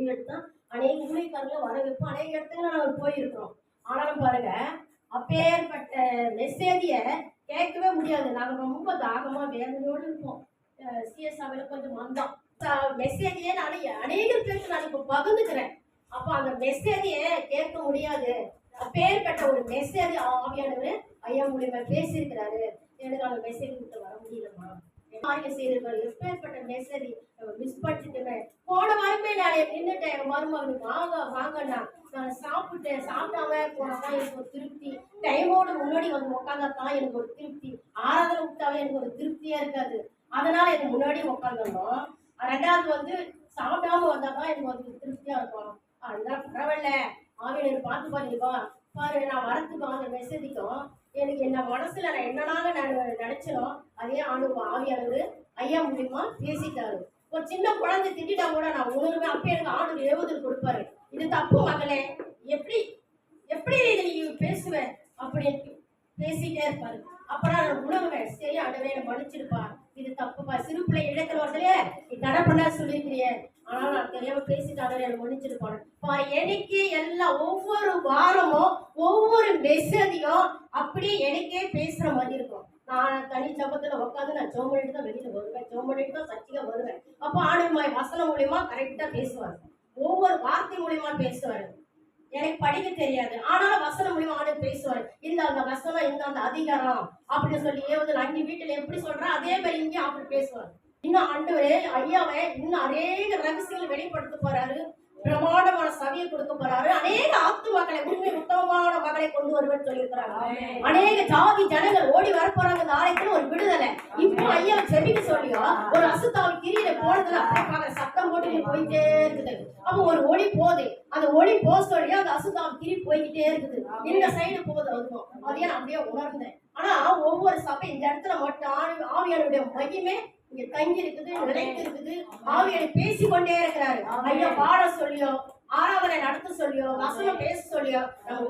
முடிவெடுத்து தான் அநேக ஊழியக்காரங்களை வர வைப்போம் அநேக இடத்துல நாங்கள் போயிருக்கிறோம். ஆனாலும் பாருங்க அப்பேற்பட்ட மெசேஜிய கேட்கவே முடியாது. நாங்கள் ரொம்ப தாகமா வேதனையோடு இருப்போம். சிஎஸ்ஆவில் கொஞ்சம் வந்தோம். மெசேஜையே நான் அநேக பேருக்கு நான் இப்போ பகிர்ந்துக்கிறேன். அப்போ அந்த மெசேஜையே கேட்க முடியாது. அப்பேற்பட்ட ஒரு மெசேஜ் ஆவியானவர் ஐயா மூலியமா பேசியிருக்கிறாரு. எனக்கு அந்த மெசேஜ் விட்டு வர முடியலம்மா. காரியம் செய்திருக்காரு எப்பேற்பட்ட மெசேஜ் மிஸ் பண்ணிட்டுமே போன வாரமே நான் நின்றுட்டேன் என் மருமகன் வாங்க வாங்கண்ணா. நான் சாப்பிட்டேன். சாப்பிட்டாம போனாதான் எனக்கு ஒரு திருப்தி. டைமோட முன்னாடி வந்து உட்காந்தாதான் எனக்கு ஒரு திருப்தி. ஆராதனை விட்டாவே எனக்கு ஒரு திருப்தியா இருக்காது. அதனால எனக்கு முன்னாடி உட்காந்துடணும் ரெண்டாவது வந்து சாப்பிடாம வந்தாதான் எனக்கு வந்து திருப்தியா இருக்கும். அதனால பரவாயில்ல. ஆவியனர் பார்த்து பாருங்கப்பா. பாரு நான் வரத்துக்கும் அந்த மெசேஜுக்கும் எனக்கு என்ன மனசுல நான் என்னனால நான் நினைச்சனோ அதே ஆண்டு ஆவியானவர் ஐயா மூலியமா பேசிட்டாரு. ஒரு சின்ன குழந்தை திட்டா கூட நான் உணர்வேன். அப்ப எனக்கு ஆண்டு எழுபது கொடுப்பாரு. இது தப்பு மகளே. எப்படி எப்படி நீ பேசுவேன் அப்படின்னு பேசிட்டே இருப்பாரு. அப்புறம் நான் உணர்வேன். சரி ஆண்டவரே என்னை மன்னிச்சிருப்பா இது தப்புப்பா. சிறு பிள்ளை இடத்துல வரதுலே நீ தடை பண்ண சொல்லியிருக்கிறியே. தெரியாம பேசிட்டாரு என்னை மன்னிச்சிருப்பாரு பா எனக்கு எல்லாம் ஒவ்வொரு வாரமும் ஒவ்வொரு மெசேஜையும் அப்படியே எனக்கே பேசுற மாதிரி இருக்கும். நான் தனி ஜபத்துல உட்காந்து நான் ஜோம் பண்ணிட்டு தான் வெளியில வருவேன். ஜோம் பண்ணிட்டு தான் சர்ச்சைக்கு வருவேன். அப்போ ஆணுமாய் வசனம் மூலியமா கரெக்டா பேசுவார். ஒவ்வொரு வார்த்தை மூலியமா பேசுவாரு. எனக்கு படிக்க தெரியாது. ஆனாலும் வசனம் மூலியமா ஆண்டு பேசுவார். இந்த அந்த வசனம் இந்த அந்த அதிகாரம் அப்படின்னு சொல்லி ஏவுதல் அங்கே வீட்டுல எப்படி சொல்றேன் அதே மாதிரி இங்கேயும் அப்படி பேசுவார். இன்னும் ஆண்டவரே ஐயாவை இன்னும் அநேக ரகசியங்களை வெளிப்படுத்த போறாரு. பிரமாண்டமான சபையை கொடுக்க போறாரு. அநேக ஆத்து மக்களை உண்மை உத்தமமான மக்களை கொண்டு வருவேன்னு சொல்லியிருக்கிறாங்க. அநேக ஜாதி ஜனங்கள் ஓடி வர போறாங்க இந்த ஆலயத்துல ஒரு விடுதலை. இப்போ ஐயா செவிக்கு சொல்லியோ ஒரு அசுத்தாவி கிரியில போனதுல பார்க்கற சத்தம் போட்டு போயிட்டே இருக்குது. அப்ப ஒரு ஒளி போகுது. அந்த ஒளி போக சொல்லியோ அந்த அசுத்தாவி கிரி போய்கிட்டே இருக்குது. இந்த சைடு போகுது அதுவும். அதையே நான் அப்படியே உணர்ந்தேன். ஆனா ஒவ்வொரு சபை இந்த இடத்துல மட்டும் ஆவி ஆவியானுடைய மகிமே இங்க தங்கி இருக்குது நிலைத்து இருக்குது. ஆவியனை பேசிக்கொண்டே இருக்கிறாரு. ஐயா பாட சொல்லியோ ஆராதனை நடத்த சொல்லியோ வசனம் பேச சொல்லியோ நம்ம